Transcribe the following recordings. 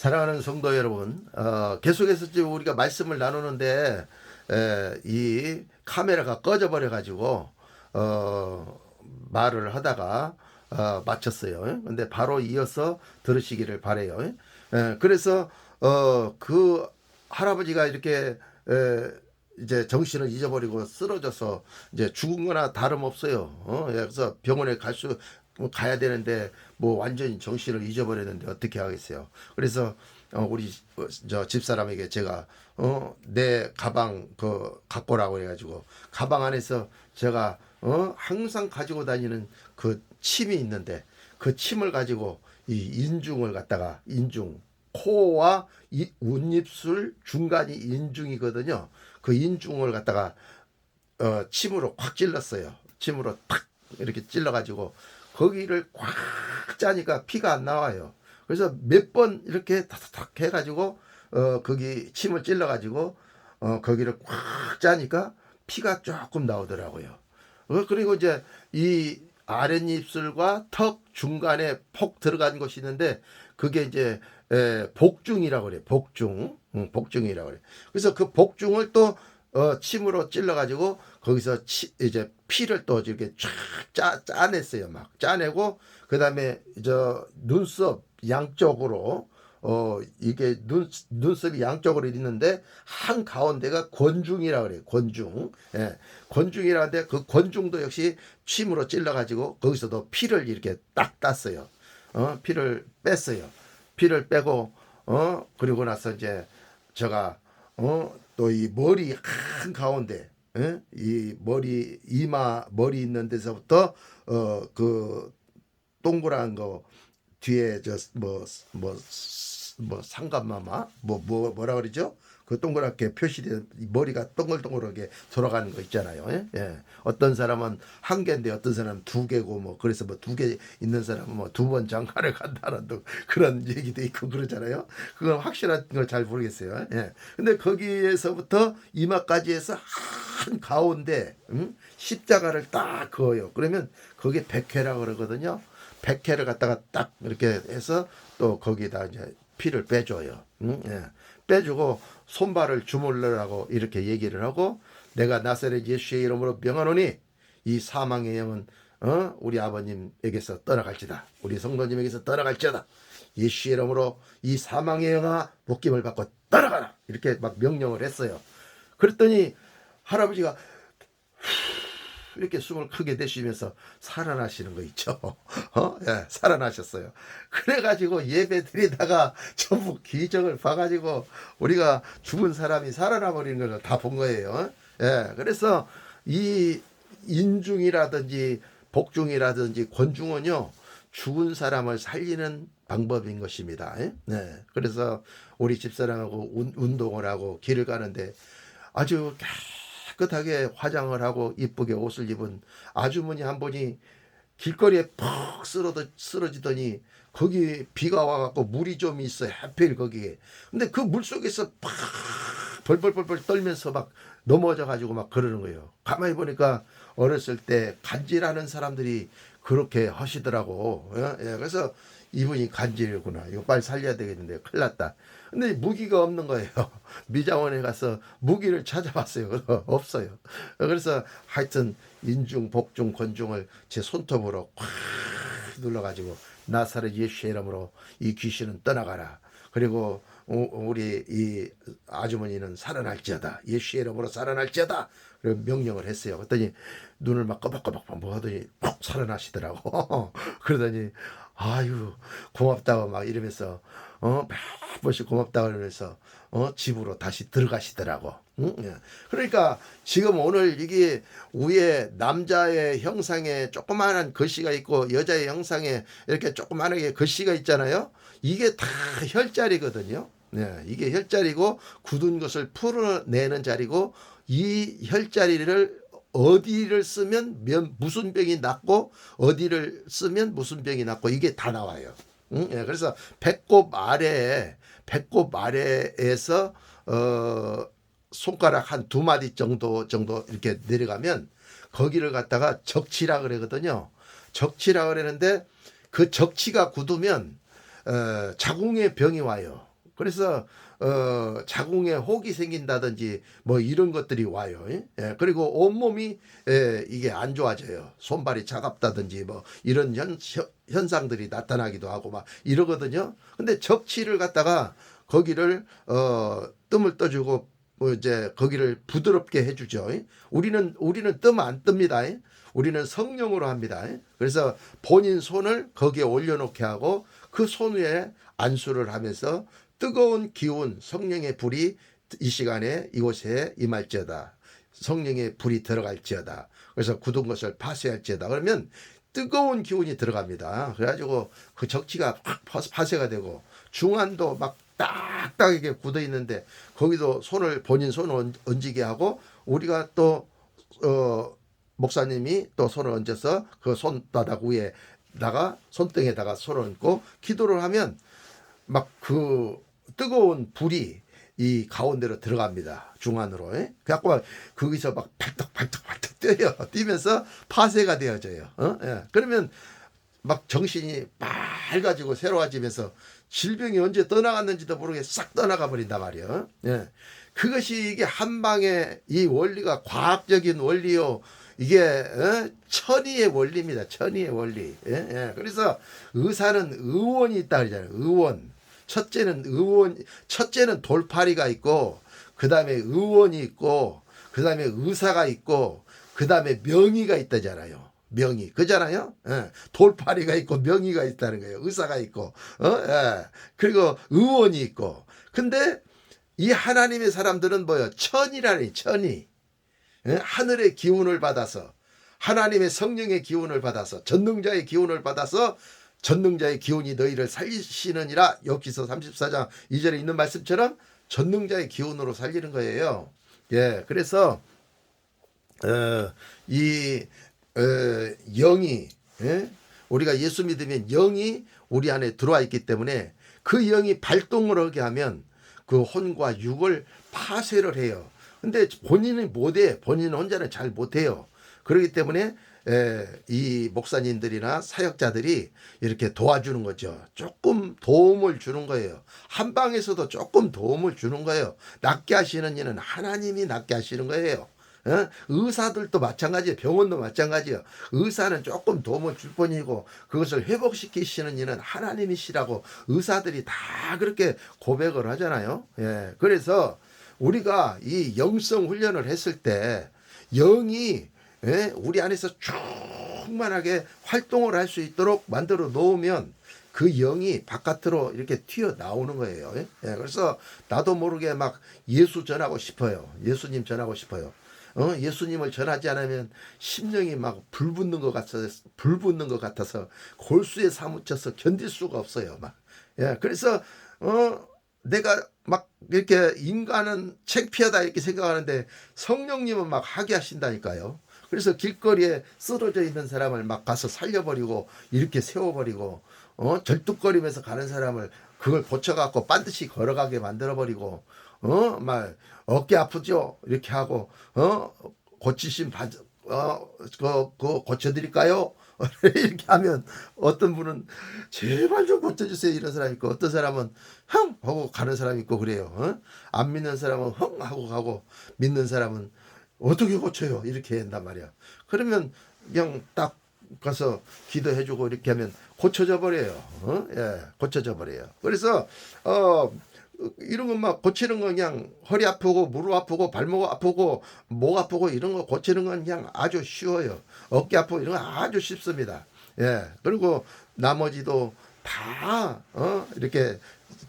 사랑하는 성도 여러분, 어, 계속해서 지금 우리가 말씀을 나누는데 에, 이 카메라가 꺼져 버려 가지고 어, 말을 하다가 어, 마쳤어요. 근데 바로 이어서 들으시기를 바래요. 에, 그래서 어, 그 할아버지가 이렇게 에, 이제 정신을 잊어버리고 쓰러져서 이제 죽은 거나 다름없어요. 어? 예, 그래서 병원에 갈 수 가야 되는데 뭐 완전히 정신을 잊어버렸는데 어떻게 하겠어요. 그래서 어, 우리 어, 저 집사람에게 제가 어, 내 가방 그 갖고 오라고 해가지고 가방 안에서 제가 어, 항상 가지고 다니는 그 침이 있는데 그 침을 가지고 이 인중을 갖다가 인중 코와 이 운입술 중간이 인중이거든요. 그 인중을 갖다가 어, 침으로 확 찔렀어요. 침으로 탁 이렇게 찔러가지고 거기를 꽉 짜니까 피가 안 나와요. 그래서 몇 번 이렇게 탁탁 해가지고 어, 거기 침을 찔러가지고 어, 거기를 꽉 짜니까 피가 조금 나오더라고요. 어, 그리고 이제 이 아랫입술과 턱 중간에 폭 들어간 곳이 있는데 그게 이제 에, 복중이라고 그래. 복중. 응, 복중이라고 그래. 그래서 그 복중을 또 어, 침으로 찔러 가지고 거기서 치, 이제 피를 또 이렇게 쫙 짜, 짜냈어요. 막 짜내고 그 다음에 저 눈썹 양쪽으로 어 이게 눈 눈썹이 양쪽으로 있는데 한 가운데가 권중이라 그래요. 권중. 예. 권중이라는데 그 권중도 역시 침으로 찔러 가지고 거기서도 피를 이렇게 딱 땄어요. 어 피를 뺐어요. 피를 빼고 어 그리고 나서 이제 제가 어 또 이 머리 한 가운데 예? 이 머리 이마 머리 있는 데서부터 어 그 동그란 거 뒤에 저 뭐 뭐뭐 상감마마 뭐 뭐 뭐라 그러죠? 그 동그랗게 표시된 이 머리가 동글동글하게 돌아가는 거 있잖아요. 예? 예. 어떤 사람은 한 개인데 어떤 사람은 두 개고 뭐 그래서 뭐 두 개 있는 사람은 뭐 두 번 장가를 간다는 또 그런 얘기도 있고 그러잖아요. 그건 확실한 걸 잘 모르겠어요. 예. 근데 거기에서부터 이마까지 해서 한 가운데 음? 십자가를 딱 그어요. 그러면 그게 백회라 그러거든요. 백회를 갖다가 딱 이렇게 해서 또 거기다 이제 피를 빼줘요. 응? 예. 빼주고 손발을 주물러라고 이렇게 얘기를 하고 내가 나사렛 예수의 이름으로 명하노니 이 사망의 영은 어? 우리 아버님에게서 떠나갈지다. 우리 성도님에게서 떠나갈지어다. 예수의 이름으로 이 사망의 영아 묶임을 받고 떠나가라. 이렇게 막 명령을 했어요. 그랬더니 할아버지가 이렇게 숨을 크게 내쉬면서 살아나시는 거 있죠. 어? 예, 살아나셨어요. 그래가지고 예배 드리다가 전부 기적을 봐가지고 우리가 죽은 사람이 살아나 버리는 걸 다 본 거예요. 예, 그래서 이 인중이라든지 복중이라든지 권중은요, 죽은 사람을 살리는 방법인 것입니다. 예? 네. 그래서 우리 집사람하고 운- 운동을 하고 길을 가는데 아주 깨끗하게 화장을 하고 이쁘게 옷을 입은 아주머니 한 분이 길거리에 푹 쓰러져, 쓰러지더니 거기 비가 와갖고 물이 좀 있어요. 하필 거기에. 근데 그 물 속에서 팍 벌벌벌벌 떨면서 막 넘어져 가지고 막 그러는 거예요. 가만히 보니까 어렸을 때 간질하는 사람들이 그렇게 하시더라고. 예? 예, 그래서 이분이 간질이구나. 이거 빨리 살려야 되겠는데 큰일 났다. 근데 무기가 없는 거예요. 미장원에 가서 무기를 찾아봤어요. 없어요. 그래서 하여튼 인중, 복중, 권중을 제 손톱으로 꽉 눌러가지고 나사렛 예수의 이름으로 이 귀신은 떠나가라. 그리고 우- 우리 이 아주머니는 살아날지어다. 예수의 이름으로 살아날지어다. 그리고 명령을 했어요. 그랬더니 눈을 막 꺼벅꺼벅 뭐 하더니 푹 살아나시더라고. 그러더니 아유 고맙다고 막 이러면서 어, 몇 번씩 고맙다고 그러면서 어, 집으로 다시 들어가시더라고. 응? 예. 그러니까 지금 오늘 이게 위에 남자의 형상에 조그마한 글씨가 있고 여자의 형상에 이렇게 조그마하게 글씨가 있잖아요. 이게 다 혈자리거든요. 네, 이게 혈자리고 굳은 것을 풀어내는 자리고 이 혈자리를 어디를 쓰면 면 무슨 병이 낫고 어디를 쓰면 무슨 병이 낫고 이게 다 나와요. 응? 예, 그래서 배꼽 아래에 배꼽 아래에서 어 손가락 한 두 마디 정도 정도 이렇게 내려가면 거기를 갖다가 적치라 그러거든요. 적치라 그러는데 그 적치가 굳으면 어, 자궁의 병이 와요. 그래서 어 자궁에 혹이 생긴다든지 뭐 이런 것들이 와요. 예? 예, 그리고 온몸이 예, 이게 안 좋아져요. 손발이 차갑다든지 뭐 이런 현, 현- 현상들이 나타나기도 하고 막 이러거든요. 근데 적치를 갖다가 거기를 어 뜸을 떠주고 뭐 이제 거기를 부드럽게 해주죠. 예? 우리는 우리는 뜨면 안 뜹니다. 예? 우리는 성령으로 합니다. 예? 그래서 본인 손을 거기에 올려놓게 하고 그손 위에 안수를 하면서 뜨거운 기운 성령의 불이 이 시간에 이곳에 임할지어다. 성령의 불이 들어갈지어다. 그래서 굳은 것을 파쇄할지어다. 그러면 뜨거운 기운이 들어갑니다. 그래가지고 그 파- 파쇄가 되고 중안도 막 딱딱하게 굳어 있는데 거기도 손을 본인 손을 얹- 얹게 하고 우리가 또 어, 목사님이 또 손을 얹어서 그 손바닥 위에 다가 손등에다가 손을 얹고 기도를 하면 막 그 뜨거운 불이 이 가운데로 들어갑니다. 중안으로. 예? 그래갖고 막 거기서 막 발떡발떡발떡 뛰어요. 뛰면서 파쇄가 되어져요. 어? 예. 그러면 막 정신이 맑아지고 새로워지면서 질병이 언제 떠나갔는지도 모르게 싹 떠나가 버린단 말이에요. 예. 그것이 이게 한방의 이 원리가 과학적인 원리요. 이게 어? 천의의 원리입니다. 천의의 원리. 예? 예. 그래서 의사는 의원이 있다 그러잖아요. 의원. 첫째는 의원, 첫째는 돌파리가 있고, 그 다음에 의원이 있고, 그 다음에 의사가 있고, 그 다음에 명의가 있다잖아요. 명의. 그잖아요? 예. 돌파리가 있고, 명의가 있다는 거예요. 의사가 있고, 어? 예. 그리고 의원이 있고. 근데 이 하나님의 사람들은 뭐요? 천이라니, 천이. 예? 하늘의 기운을 받아서, 하나님의 성령의 기운을 받아서, 전능자의 기운을 받아서 전능자의 기운이 너희를 살리시느니라 여기서 34장 2절에 있는 말씀처럼 전능자의 기운으로 살리는 거예요. 예, 그래서 어, 이 어, 영이 예? 우리가 예수 믿으면 영이 우리 안에 들어와 있기 때문에 그 영이 발동을 하게 하면 그 혼과 육을 파쇄를 해요. 근데 본인은 못해. 본인 혼자는 잘 못해요. 그렇기 때문에 에, 이 목사님들이나 사역자들이 이렇게 도와주는 거죠. 조금 도움을 주는 거예요. 한 방에서도 조금 도움을 주는 거예요. 낫게 하시는 이는 하나님이 낫게 하시는 거예요. 어? 의사들도 마찬가지예요. 병원도 마찬가지예요. 의사는 조금 도움을 줄 뿐이고 그것을 회복시키시는 이는 하나님이시라고 의사들이 다 그렇게 고백을 하잖아요. 예. 그래서 우리가 이 영성 훈련을 했을 때 영이 예? 우리 안에서 충만하게 활동을 할 수 있도록 만들어 놓으면 그 영이 바깥으로 이렇게 튀어 나오는 거예요. 예? 예, 그래서 나도 모르게 막 예수 전하고 싶어요. 예수님 전하고 싶어요. 어? 예수님을 전하지 않으면 심령이 막 불붙는 것 같아서 불붙는 것 같아서 골수에 사무쳐서 견딜 수가 없어요. 막. 예, 그래서 어 내가 막 이렇게 인간은 창피하다 이렇게 생각하는데 성령님은 막 하게 하신다니까요. 그래서 길거리에 쓰러져 있는 사람을 막 가서 살려버리고 이렇게 세워버리고 어 절뚝거리면서 가는 사람을 그걸 고쳐갖고 반드시 걸어가게 만들어버리고 어막 어깨 아프죠 이렇게 하고 어 고치신 바 어그 그 고쳐드릴까요? 이렇게 하면 어떤 분은 제발 좀 고쳐주세요 이런 사람이 있고 어떤 사람은 흥 하고 가는 사람이 있고 그래요. 어? 안 믿는 사람은 흥 하고 가고 믿는 사람은 어떻게 고쳐요 이렇게 한단 말이야. 그러면 그냥 딱 가서 기도해주고 이렇게 하면 고쳐져 버려요. 어? 예, 고쳐져 버려요. 그래서 어 이런 거막 고치는 거 그냥 허리 아프고 무릎 아프고 발목 아프고 목 아프고 이런 거 고치는 건 그냥 아주 쉬워요. 어깨 아프고 이런 거 아주 쉽습니다. 예. 그리고 나머지도 다, 어, 이렇게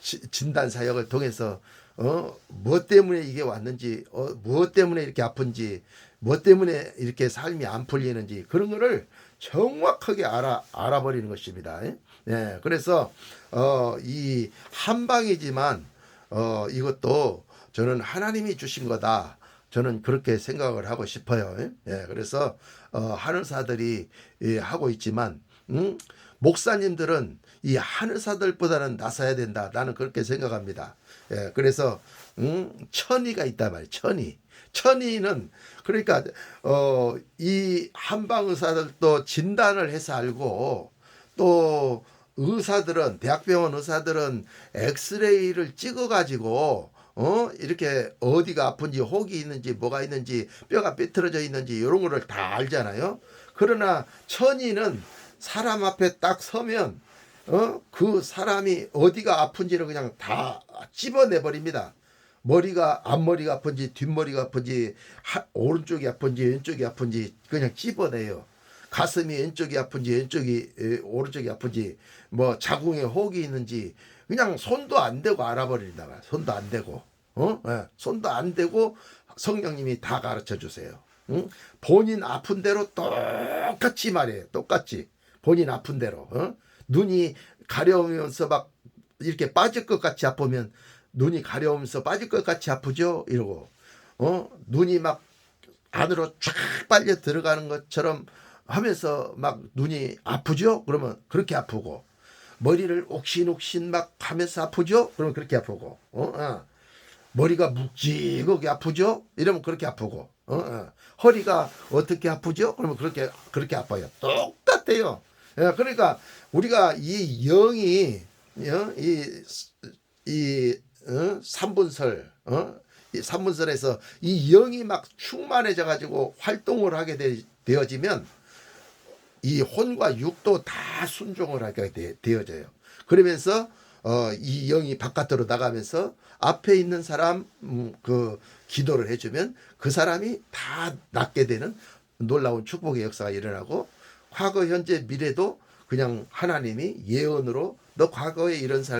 지- 진단 사역을 통해서, 어, 무엇 때문에 이게 왔는지, 어, 무엇 때문에 이렇게 아픈지, 무엇 때문에 이렇게 삶이 안 풀리는지, 그런 거를 정확하게 알아, 알아버리는 것입니다. 예. 예. 그래서, 어, 이 한방이지만, 어, 이것도 저는 하나님이 주신 거다. 저는 그렇게 생각을 하고 싶어요. 예, 그래서 어, 하늘사들이 예, 하고 있지만 음, 목사님들은 이 하늘사들보다는 나서야 된다. 나는 그렇게 생각합니다. 예, 그래서 음, 천의가 있단 말이에요. 천의. 천의는 그러니까 어, 이 한방 의사들도 진단을 해서 알고 또 의사들은 대학병원 의사들은 엑스레이를 찍어 가지고 어 이렇게 어디가 아픈지 혹이 있는지 뭐가 있는지 뼈가 삐뚤어져 있는지 이런 거를 다 알잖아요. 그러나 천이는 사람 앞에 딱 서면 어 그 사람이 어디가 아픈지를 그냥 다 찝어내 버립니다. 머리가 앞머리가 아픈지 뒷머리가 아픈지 하- 오른쪽이 아픈지 왼쪽이 아픈지 그냥 찝어내요. 가슴이 왼쪽이 아픈지 왼쪽이 에, 오른쪽이 아픈지 뭐 자궁에 혹이 있는지 그냥 손도 안 대고 알아버린다. 손도 안 대고 어? 예, 손도 안 대고 성령님이 다 가르쳐 주세요. 응? 본인 아픈 대로 똑같이 말해요. 똑같이 본인 아픈 대로 어? 눈이 가려우면서 막 이렇게 빠질 것 같이 아프면 눈이 가려우면서 빠질 것 같이 아프죠 이러고 어 눈이 막 안으로 쫙 빨려 들어가는 것처럼 하면서 막 눈이 아프죠 그러면 그렇게 아프고 머리를 옥신옥신 막 하면서 아프죠 그러면 그렇게 아프고 어, 어. 머리가 묵직하게 아프죠 이러면 그렇게 아프고 어, 어. 허리가 어떻게 아프죠 그러면 그렇게 그렇게 아파요 똑같아요 예, 그러니까 우리가 이 영이 어, 이, 이 어? 삼분설 어? 이 삼분설에서 이 영이 막 충만해져 가지고 활동을 하게 되, 되어지면 이 혼과 육도 다 순종을 하게 되, 되어져요. 그러면서 어, 이 영이 바깥으로 나가면서 앞에 있는 사람 음, 그 기도를 해주면 그 사람이 다 낫게 되는 놀라운 축복의 역사가 일어나고 과거 현재 미래도 그냥 하나님이 예언으로 너 과거에 이런 사